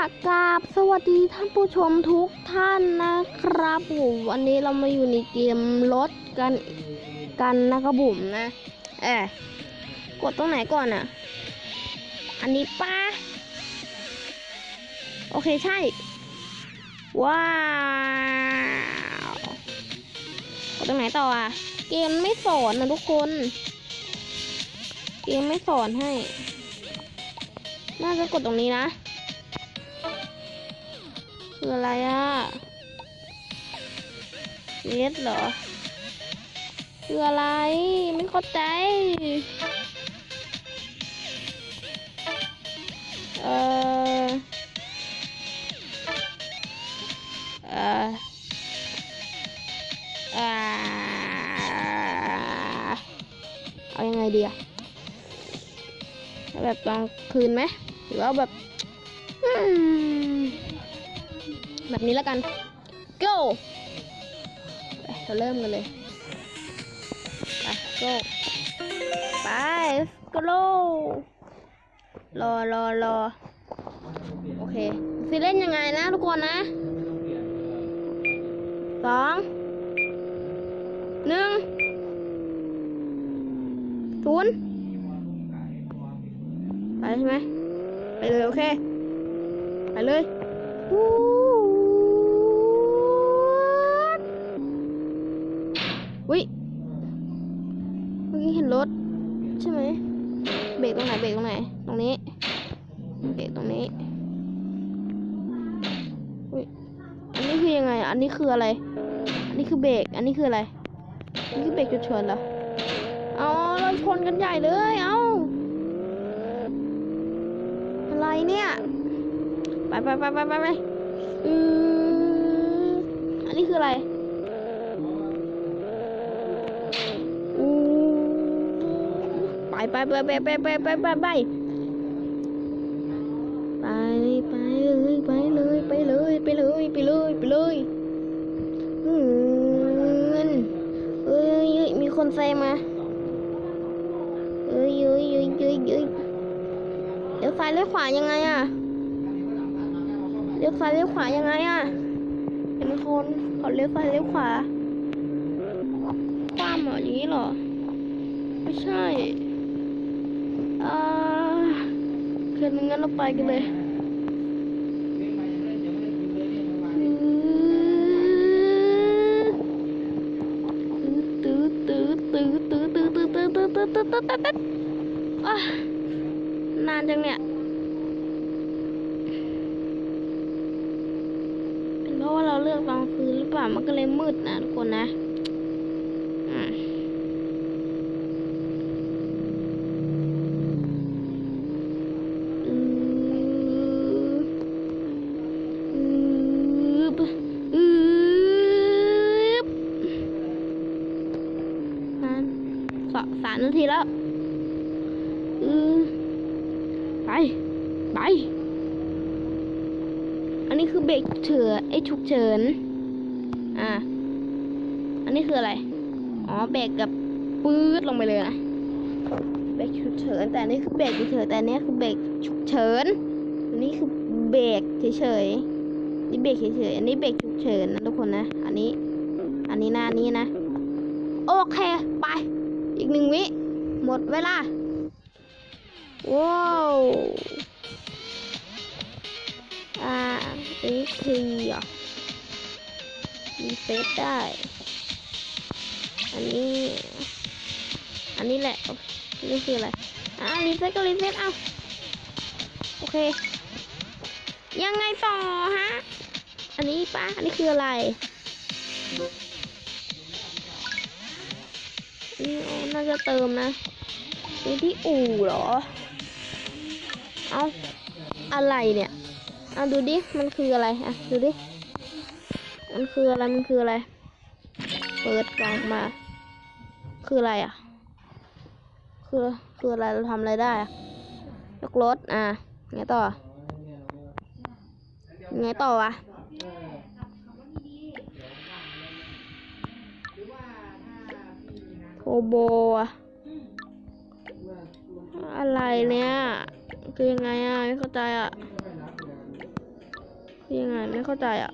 กราบสวัสดีท่านผู้ชมทุกท่านนะครับผมวันนี้เรามาอยู่ในเกมรถกันกันนะครับผมนะเอะกดตรงไหนก่อนอะ อันนี้ป้าโอเคใช่ ว้าวกดตรงไหนต่ออะ เกมไม่สอนนะทุกคน เกมไม่สอนให้ น่าจะกดตรงนี้นะ คืออะไรอะเลสเหรอ คืออะไร ไม่เข้าใจ เออเอออ่าเอายังไงดีอะแบบตอนคืนไหม หรือว่าแบบ อืม แบบนี้แล้วกัน go เราเริ่มกันเลยไป go ไป go รอรอรอโอเคสิเล่นยังไงนะทุกคนนะสองหนึ่งศูนย์ไปใช่ไหมไปเลยโอเค ไปเลยวู้ วิเมื่อกี้เห็นรถ ใช่ไหมเบรกตรงไหนเบรกตรงไหน ตรงนี้ เบรกตรงนี้อุ้ยอันนี้คือยังไง อันนี้คืออะไร อันนี้คือเบรก อันนี้คืออะไร อันนี้คือเบรกฉุกเฉินเหรอ เอาเราชนกันใหญ่เลย เอาอะไรเนี่ย ไปไปไปไปไปไปอืมอันนี้คืออะไร ไปไปไปไปไปไปไปไปไปไปไปเลยไปเลยไปเลยไปเลยไปเลยไปเลยอืมเอ้ยเอ้ยมีคนแซงมาเอ้ยเอ้ยเอ้ยเอ้ยเอ้ยเดี๋ยวซ้ายเลี้ยวขวายังไงอะเลี้ยวซ้ายเลี้ยวขวายังไงอะเป็นคนเขาเลี้ยวซ้ายเลี้ยวขวาคว้ามเหรออย่างนี้เหรอ ไม่ใช่ เคืนงั้นเราไปกันเลยตื้อตื้อตื้อตื้อตื้อตื้อตื้อตื้อตื้อตื้อตื้อตื้อตื้อนานจังเนี่ย เป็นเพราะว่าเราเลือกกลางคืนหรือเปล่ามันก็เลยมืดนะทุกคนนะ สองสามนาทีแล้วอือไปไป อันนี้คือเบรกฉุกเฉินไอ้ฉุกเฉิน อ่า อันนี้คืออะไร อ๋อเบรกกับปื๊ดลงไปเลยนะ เบรกฉุกเฉิน แต่อันนี้คือเบรกเฉยๆแต่อันนี้คือเบรกฉุกเฉิน อันนี้คือเบรกเฉยๆ นี่เบรกเฉยๆ อันนี้เบรกฉุกเฉินนะทุกคนนะ อันนี้ อันนี้นะอันนี้นะ โอเค ไปอีก หนึ่งวิ หมดเวลา ว้าวอ่าอีคืออะรีเซตได้ อันนี้ อันนี้แหละอันนี่คืออะไร อ่ารีเซตก็รีเซตเอาโอเค ยังไงต่อฮะ อันนี้ปะอันนี้คืออะไร นี่น่าจะเติมนะนี่ที่อู่เหรอ เอาอะไรเนี่ยเอาดูดิ มันคืออะไรอะดูดิ มันคืออะไร มันคืออะไร เปิดกล่องมา คืออะไรอะ คือ คืออะไร เราทำอะไรได้อะยกรถ อะไงต่อไงต่อวะ โทโบอะอะไรเนี่ย คือยังไงอะ ไม่เข้าใจอะคือยังไงไม่เข้าใจอะ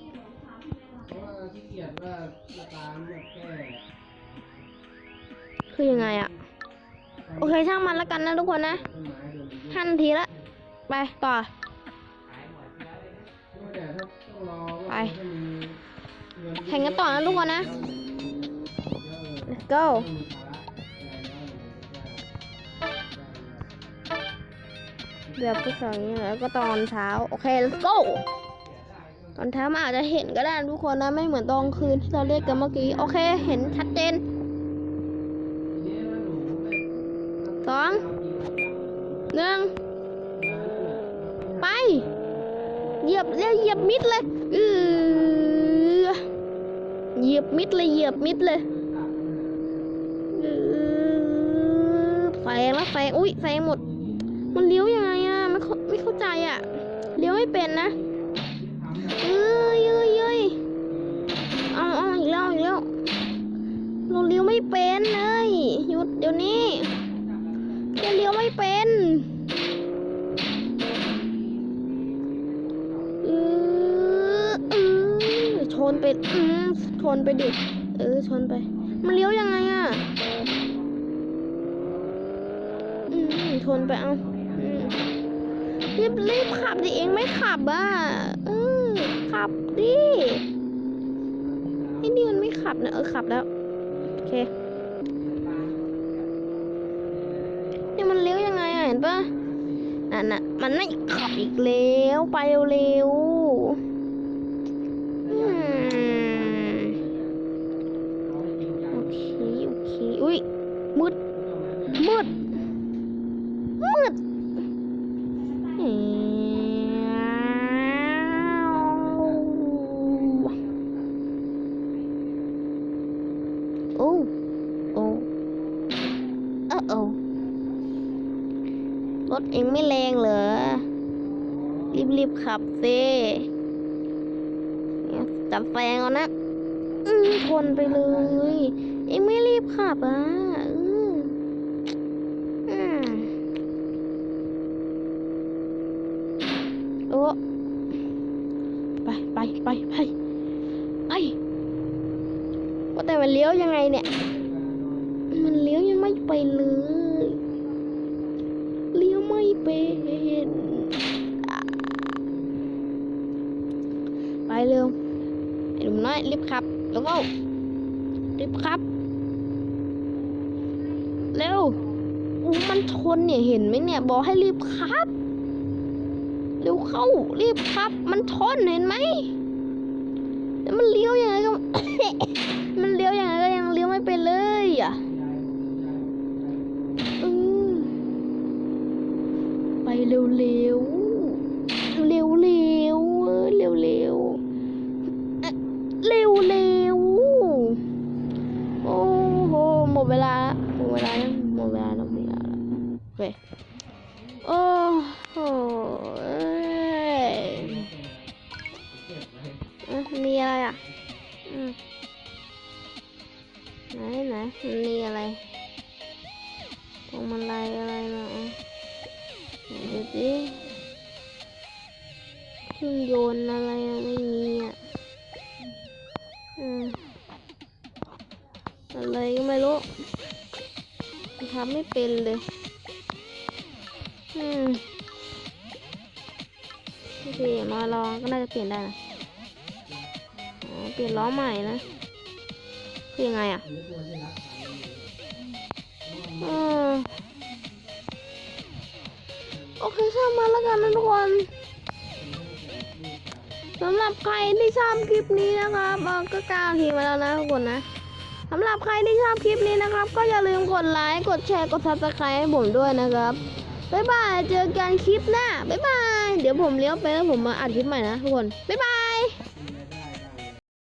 คือยังไงอะ โอเคช่างมันแล้วกันนะทุกคนนะต้นไม้เดินไปห้านทีละ ไปต่อ ไปแข่งกันต่อนะทุกคนนะ let's go เดี๋ยวไปสองนี้แล้วก็ตอนเช้า โอเค let's go ตอนเช้ามันอาจจะเห็นก็ได้ทุกคนนะไม่เหมือนตอนคืนที่เราเรียกกันเมื่อกี้ โอเค เห็นชัดเจนสองหนึ่งไปเหยียบเรียเหยียบมิดเลยอือเหยียบมิดเลยเหยียบมิดเลยอือแซ งแล้วแซงอุ้ยแซงหมด มันเลี้ยวยังไงอะไม่เข้าไม่เข้าใจอะเลี้ยวไม่เป็นนะเอ้ยเอ้ยเอ้ยเอาเอาอีกแล้วอีกแล้วเราเลี้ยวไม่เป็นเลยหยุดเดี๋ยวนี้จะเลี้ยวไม่เป็นเออเออชนไปอืมชนไปดิเออชนไป มันเลี้ยวยังไงอะอืม ชนไปเอารีบรีบขับดิเองไม่ขับอะเออขับดิไอ้นี่มันไม่ขับนะเออขับแล้วโอเคเนี่ยมันเลี้ยวยังไงอะเห็นปะนั่นน่ะมันไม่ขับอีกแล้วไปเร็วโอเคโอเคอุ้ยมืดมืด มืดแอวโอ้โอ้เออโอ้รถเองไม่แรงเหรอ รีบๆขับสิเนี่ยจับแฟงเอานะ อืมทนไปเลย เองไม่รีบขับอะอืมอืม โอ้ไปไปไปไปไปว่าแต่มันเลี้ยวยังไงเนี่ย มันเลี้ยวยังไม่ไปเลย เลี้ยวไม่เป็นไปเร็วไอ้หนุ่มน้อยรีบขับ แล้วก็รีบขับเร็วอู้มันชนเนี่ยเห็นไหมเนี่ย บอกให้รีบขับ เร็วเข้ารีบขับ มันชนเห็นไหมแล้วมันเลี้ยวยังไงก็ มันเลี้ยวยังไงก็ยังเลี้ยวไม่เป็นเลยอะอไปเร็วเร็วเร็วเร็วเร็วเร็วเร็วเร็วโอ้โหหมดเวลาหมดเวลาแล้วหมดเวลาแล้วหมดเวลาแล้วโอเคโอ้โห มีอะไรอะ อืมไหนไหนมันมีอะไรตรงมันลายอะไรมาะดูสิเครื่องยนต์อะไรไม่มีอะ อืมอะไรก็ไม่รู้ทำไม่เป็นเลย อืมโอเคมาลองก็น่าจะเปลี่ยนได้นะ เปลี่ยนล้อใหม่นะ คือยังไงอะอโอเคช่างมันแล้วกันนะทุกคนสำหรับใครที่ชอบคลิปนี้นะครับก็กล้าทีมาแล้วนะทุกคนนะสำหรับใครที่ชอบคลิปนี้นะครับ ก็อย่าลืมกดไลค์กดแชร์กดซับสไครต์ให้ผมด้วยนะครับบ๊ายบายเจอกันคลิปหน้าบ๊ายบายเดี๋ยวผมเลี้ยวไปแล้วผมมาอัดคลิปใหม่นะทุกคนบ๊ายบาย